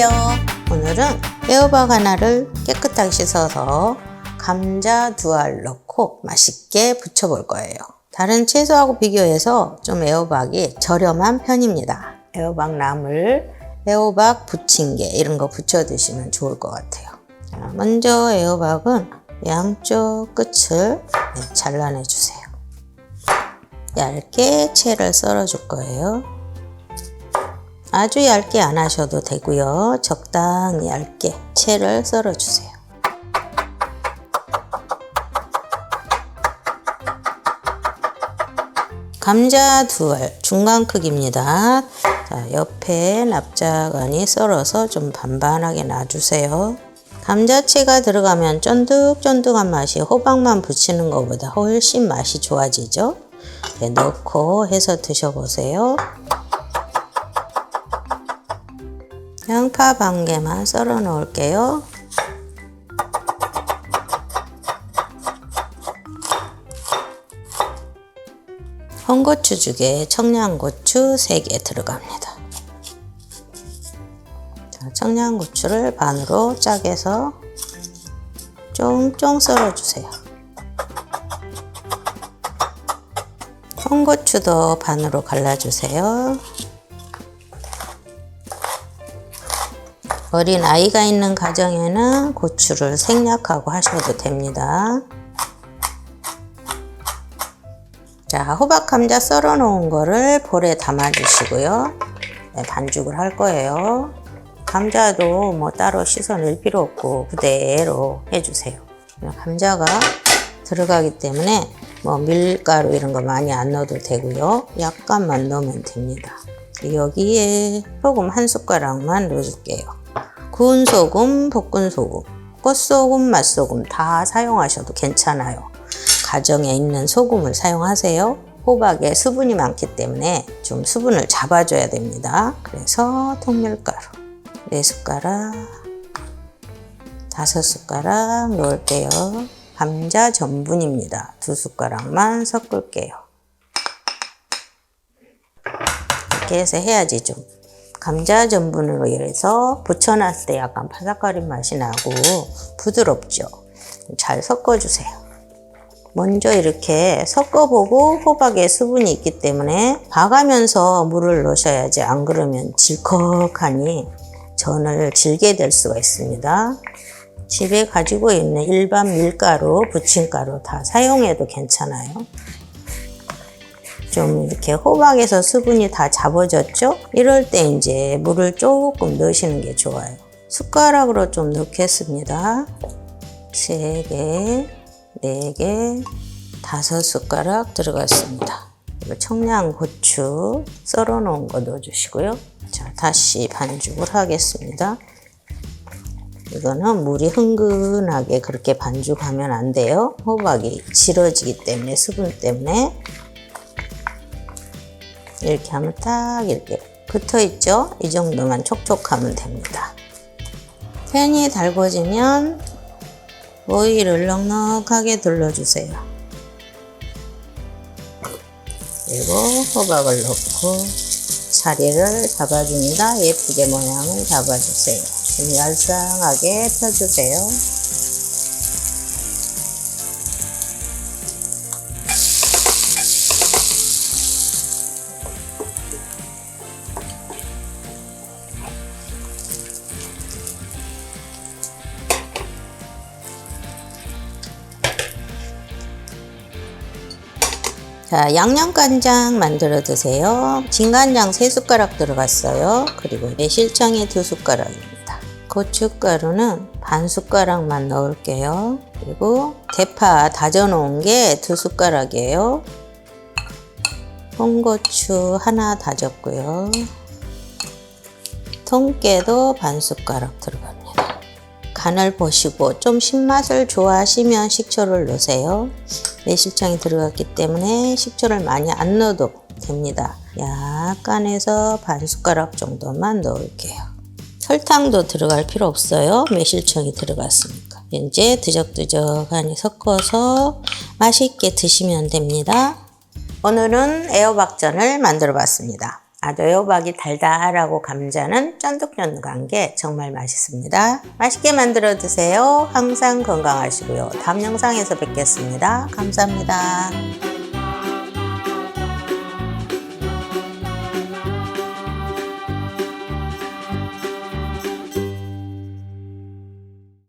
안녕하세요. 오늘은 애호박 하나를 깨끗하게 씻어서 감자 두 알 넣고 맛있게 부쳐볼 거예요. 다른 채소하고 비교해서 좀 애호박이 저렴한 편입니다. 애호박 나물, 애호박 부침개 이런 거 부쳐 드시면 좋을 것 같아요. 자, 먼저 애호박은 양쪽 끝을 네, 잘라내 주세요. 얇게 채를 썰어 줄 거예요. 아주 얇게 안 하셔도 되고요. 적당히 얇게 채를 썰어 주세요. 감자 두 알 중간 크기입니다. 자, 옆에 납작하니 썰어서 좀 반반하게 놔주세요. 감자채가 들어가면 쫀득쫀득한 맛이 호박만 부치는 것보다 훨씬 맛이 좋아지죠. 네, 넣고 해서 드셔보세요. 양파 반 개만 썰어 놓을게요. 홍고추죽에 청양고추 3개 들어갑니다. 자, 청양고추를 반으로 짜게서 쫑쫑 썰어주세요. 홍고추도 반으로 갈라주세요. 어린 아이가 있는 가정에는 고추를 생략하고 하셔도 됩니다. 자, 호박 감자 썰어 놓은 거를 볼에 담아 주시고요. 네, 반죽을 할 거예요. 감자도 뭐 따로 씻어낼 필요 없고 그대로 해주세요. 감자가 들어가기 때문에 뭐 밀가루 이런 거 많이 안 넣어도 되고요. 약간만 넣으면 됩니다. 여기에 소금 한 숟가락만 넣어줄게요. 구운 소금, 볶은 소금, 꽃소금, 맛소금 다 사용하셔도 괜찮아요. 가정에 있는 소금을 사용하세요. 호박에 수분이 많기 때문에 좀 수분을 잡아줘야 됩니다. 그래서 통밀가루 4숟가락, 5숟가락 넣을게요. 감자 전분입니다. 2숟가락만 섞을게요. 이렇게 해서 해야지 좀 감자 전분으로 해서 부쳐놨을 때 약간 바삭거린 맛이 나고 부드럽죠. 잘 섞어주세요. 먼저 이렇게 섞어보고 호박에 수분이 있기 때문에 봐가면서 물을 넣으셔야지 안 그러면 질컥하니 전을 질게 될 수가 있습니다. 집에 가지고 있는 일반 밀가루, 부침가루 다 사용해도 괜찮아요. 좀 이렇게 호박에서 수분이 다 잡아졌죠? 이럴 때 이제 물을 조금 넣으시는 게 좋아요. 숟가락으로 좀 넣겠습니다. 3개, 4개, 5숟가락 들어갔습니다. 청양고추 썰어 놓은 거 넣어주시고요. 자, 다시 반죽을 하겠습니다. 이거는 물이 흥근하게 그렇게 반죽하면 안 돼요. 호박이 질어지기 때문에 수분 때문에 이렇게 하면 딱 이렇게 붙어 있죠? 이 정도만 촉촉하면 됩니다. 팬이 달궈지면 오일을 넉넉하게 둘러주세요. 그리고 호박을 넣고 자리를 잡아줍니다. 예쁘게 모양을 잡아주세요. 좀 얄쌍하게 펴주세요. 자, 양념간장 만들어 드세요. 진간장 3숟가락 들어갔어요. 그리고 매실청이 2숟가락입니다. 고춧가루는 반 숟가락만 넣을게요. 그리고 대파 다져 놓은 게 2숟가락이에요. 홍고추 하나 다졌고요. 통깨도 반 숟가락 들어갑니다. 간을 보시고 좀 신맛을 좋아하시면 식초를 넣으세요. 매실청이 들어갔기 때문에 식초를 많이 안 넣어도 됩니다. 약간 해서 반 숟가락 정도만 넣을게요. 설탕도 들어갈 필요 없어요. 매실청이 들어갔으니까. 이제 드적드적하니 섞어서 맛있게 드시면 됩니다. 오늘은 애호박전을 만들어 봤습니다. 아주 애호박이 달달하고 감자는 쫀득쫀득한 게 정말 맛있습니다. 맛있게 만들어 드세요. 항상 건강하시고요. 다음 영상에서 뵙겠습니다. 감사합니다.